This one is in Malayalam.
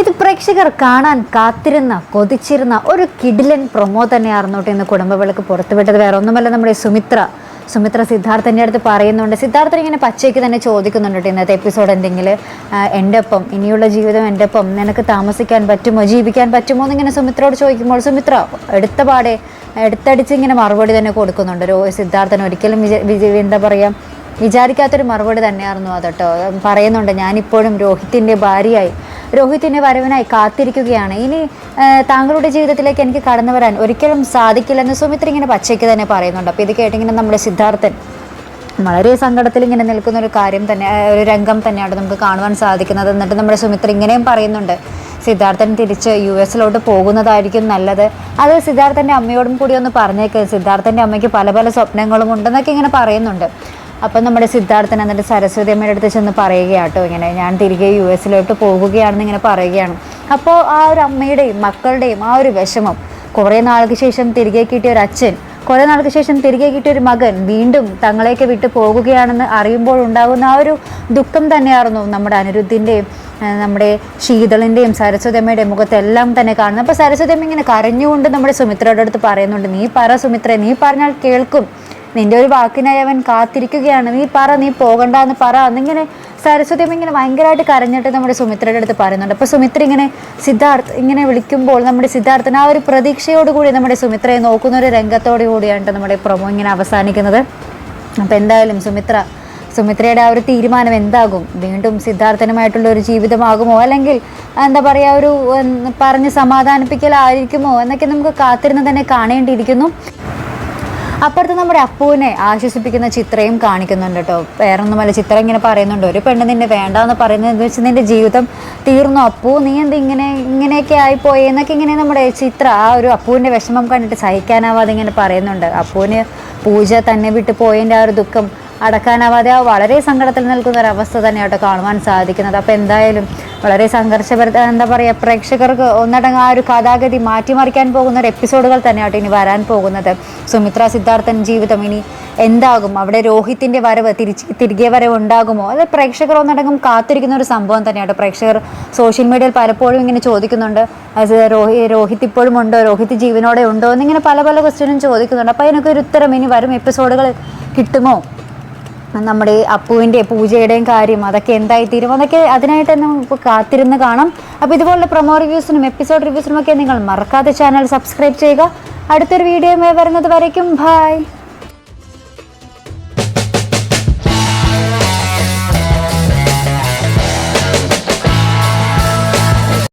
ഇത് പ്രേക്ഷകർ കാണാൻ കാത്തിരുന്ന കൊതിച്ചിരുന്ന ഒരു കിഡിലൻ പ്രൊമോ തന്നെയായിരുന്നു ഇന്ന് കുടുംബവിളക്ക് പുറത്തുവിട്ടത്. വേറെ ഒന്നുമല്ല നമ്മുടെ സുമിത്ര സുമിത്ര സിദ്ധാർത്ഥന്റെ അടുത്ത് പറയുന്നുണ്ട്. സിദ്ധാർത്ഥൻ ഇങ്ങനെ പച്ചയ്ക്ക് തന്നെ ചോദിക്കുന്നുണ്ട് ഇന്നത്തെ എപ്പിസോഡ് എന്തെങ്കിലും. എന്റെ ഒപ്പം ഇനിയുള്ള ജീവിതം എന്റെ ഒപ്പം നിനക്ക് താമസിക്കാൻ പറ്റുമോ ജീവിക്കാൻ പറ്റുമോ? എന്നിങ്ങനെ സുമിത്രയോട് ചോദിക്കുമ്പോൾ സുമിത്ര എടുത്ത പാടെ എടുത്തടിച്ച് ഇങ്ങനെ മറുപടി തന്നെ കൊടുക്കുന്നുണ്ട്. ഒരു സിദ്ധാർത്ഥൻ ഒരിക്കലും വിജ വിജ എന്താ പറയുക വിചാരിക്കാത്തൊരു മറുപടി തന്നെയായിരുന്നു അതോട്ടോ. പറയുന്നുണ്ട് ഞാനിപ്പോഴും രോഹിത്തിന്റെ ഭാര്യയായി. രോഹിത്തിന്റെ വരവിനായി കാത്തിരിക്കുകയാണ്. ഇനി താങ്കളുടെ ജീവിതത്തിലേക്ക് എനിക്ക് കടന്നു വരാൻ ഒരിക്കലും സാധിക്കില്ലെന്ന് സുമിത്ര ഇങ്ങനെ പച്ചയ്ക്ക് തന്നെ പറയുന്നുണ്ട്. അപ്പോൾ ഇത് കേട്ടിങ്ങനെ നമ്മുടെ സിദ്ധാർത്ഥൻ വളരെ സങ്കടത്തിൽ ഇങ്ങനെ നിൽക്കുന്ന ഒരു കാര്യം തന്നെ ഒരു രംഗം തന്നെയാണ് നമുക്ക് കാണുവാൻ സാധിക്കുന്നത് എന്നിട്ട് നമ്മുടെ സുമിത്ര ഇങ്ങനെയും പറയുന്നുണ്ട്. സിദ്ധാർത്ഥൻ തിരിച്ച് യു എസിലോട്ട് പോകുന്നതായിരിക്കും നല്ലത്. അത് സിദ്ധാർത്ഥന്റെ അമ്മയോടും കൂടി ഒന്ന് പറഞ്ഞേക്ക്. സിദ്ധാർത്ഥന്റെ അമ്മയ്ക്ക് പല പല സ്വപ്നങ്ങളും ഉണ്ടെന്നൊക്കെ ഇങ്ങനെ പറയുന്നുണ്ട്. അപ്പം നമ്മുടെ സിദ്ധാർത്ഥൻ എന്നിട്ട് സരസ്വതി അമ്മയുടെ അടുത്ത് ചെന്ന് പറയുകയാട്ടോ ഇങ്ങനെ ഞാൻ തിരികെ യു എസിലോട്ട് പോകുകയാണെന്ന് ഇങ്ങനെ പറയുകയാണ്. അപ്പോൾ ആ ഒരു അമ്മയുടെയും മക്കളുടെയും ആ ഒരു വിഷമം കുറേ നാൾക്ക് ശേഷം തിരികെ കിട്ടിയ ഒരു അച്ഛൻ കുറേ നാൾക്ക് ശേഷം തിരികെ കിട്ടിയ ഒരു മകൻ വീണ്ടും തങ്ങളെയൊക്കെ വിട്ടു പോകുകയാണെന്ന് അറിയുമ്പോൾ ഉണ്ടാകുന്ന ആ ഒരു ദുഃഖം തന്നെയായിരുന്നു നമ്മുടെ അനിരുദ്ധിന്റെയും നമ്മുടെ ശീതളിന്റെയും സരസ്വതി അമ്മയുടെയും മുഖത്തെല്ലാം തന്നെ കാണുന്നത്. അപ്പോൾ സരസ്വതി അമ്മ ഇങ്ങനെ കരഞ്ഞുകൊണ്ട് നമ്മുടെ സുമിത്രയുടെ അടുത്ത് പറയുന്നുണ്ട് നീ പറ സുമിത്ര നീ പറഞ്ഞാൽ കേൾക്കും. നിന്റെ ഒരു വാക്കിനായി അവൻ കാത്തിരിക്കുകയാണ്. നീ പറ നീ പോകണ്ട എന്ന് പറ. എന്നിങ്ങനെ സരസ്വതി ഇങ്ങനെ ഭയങ്കരമായിട്ട് കരഞ്ഞിട്ട് നമ്മുടെ സുമിത്രയുടെ അടുത്ത് പറയുന്നുണ്ട്. അപ്പോൾ സുമിത്ര ഇങ്ങനെ സിദ്ധാർത്ഥ് ഇങ്ങനെ വിളിക്കുമ്പോൾ നമ്മുടെ സിദ്ധാർത്ഥൻ ആ ഒരു പ്രതീക്ഷയോടുകൂടി നമ്മുടെ സുമിത്രയെ നോക്കുന്ന ഒരു രംഗത്തോടു കൂടിയാണ് നമ്മുടെ പ്രൊമോ ഇങ്ങനെ അവസാനിക്കുന്നത്. അപ്പോൾ എന്തായാലും സുമിത്ര സുമിത്രയുടെ ആ ഒരു തീരുമാനം എന്താകും? വീണ്ടും സിദ്ധാർത്ഥനുമായിട്ടുള്ള ഒരു ജീവിതമാകുമോ? അല്ലെങ്കിൽ എന്താ പറയുക ഒരു പറഞ്ഞ് സമാധാനിപ്പിക്കലായിരിക്കുമോ? എന്നൊക്കെ നമുക്ക് കാത്തിരുന്ന് തന്നെ കാണേണ്ടിയിരിക്കുന്നു. അപ്പുറത്ത് നമ്മുടെ അപ്പുവിനെ ആശ്വസിപ്പിക്കുന്ന ചിത്രയും കാണിക്കുന്നുണ്ട് കേട്ടോ. വേറൊന്നുമല്ല ചിത്രം ഇങ്ങനെ പറയുന്നുണ്ട്. ഒരു പെണ്ണ് നിന്നെ വേണ്ട എന്ന് പറയുന്നത് വെച്ചാൽ നിന്റെ ജീവിതം തീർന്നു? അപ്പു നീ എന്ത് ഇങ്ങനെ ഇങ്ങനെയൊക്കെ ആയിപ്പോയി? എന്നൊക്കെ ഇങ്ങനെ നമ്മുടെ ചിത്ര ആ ഒരു അപ്പുവിന്റെ വിഷമം കണ്ടിട്ട് സഹിക്കാനാവാതെ ഇങ്ങനെ പറയുന്നുണ്ട്. അപ്പുവിന് പൂജ തന്നെ വിട്ട് പോയതിന്റെ ആ ഒരു ദുഃഖം അടക്കാനാവാതെ വളരെ സങ്കടത്തിൽ നിൽക്കുന്ന ഒരു അവസ്ഥ തന്നെയാട്ടോ കാണുവാൻ സാധിക്കുന്നത്. അപ്പോൾ എന്തായാലും വളരെ സംഘർഷപര എന്താ പറയുക പ്രേക്ഷകർക്ക് ഒന്നടങ്ങ് ആ ഒരു കഥാഗതി മാറ്റിമറിക്കാൻ പോകുന്ന ഒരു എപ്പിസോഡുകൾ തന്നെയാട്ടോ ഇനി വരാൻ പോകുന്നത്. സുമിത്ര സിദ്ധാർത്ഥൻ ജീവിതം ഇനി എന്താകും? അവിടെ രോഹിത്തിന്റെ വരവ് തിരിച്ച് തിരികെ വരവ് ഉണ്ടാകുമോ? അത് പ്രേക്ഷകർ ഒന്നടങ്കം കാത്തിരിക്കുന്ന ഒരു സംഭവം തന്നെയാണ് പ്രേക്ഷകർ സോഷ്യൽ മീഡിയയിൽ പലപ്പോഴും ഇങ്ങനെ ചോദിക്കുന്നുണ്ട്. രോഹി രോഹിത് ഇപ്പോഴും ഉണ്ടോ? രോഹിത് ജീവനോടെ ഉണ്ടോ? എന്നിങ്ങനെ പല പല ക്വസ്റ്റ്യനും ചോദിക്കുന്നുണ്ട്. അപ്പോൾ അതിനൊക്കെ ഒരു ഉത്തരം ഇനി വരും എപ്പിസോഡുകൾ കിട്ടുമോ? നമ്മുടെ അപ്പുവിന്റെ പൂജയുടെയും കാര്യം അതൊക്കെ എന്തായി തീരും അതൊക്കെ അതിനായിട്ട് തന്നെ നമുക്ക് കാത്തിരുന്ന് കാണാം. അപ്പോൾ ഇതുപോലുള്ള പ്രൊമോ റിവ്യൂസിനും എപ്പിസോഡ് റിവ്യൂസിനും ഒക്കെ നിങ്ങൾ മറക്കാതെ ചാനൽ സബ്സ്ക്രൈബ് ചെയ്യുക. അടുത്തൊരു വീഡിയോ വരുന്നത് വരയ്ക്കും. ബായ്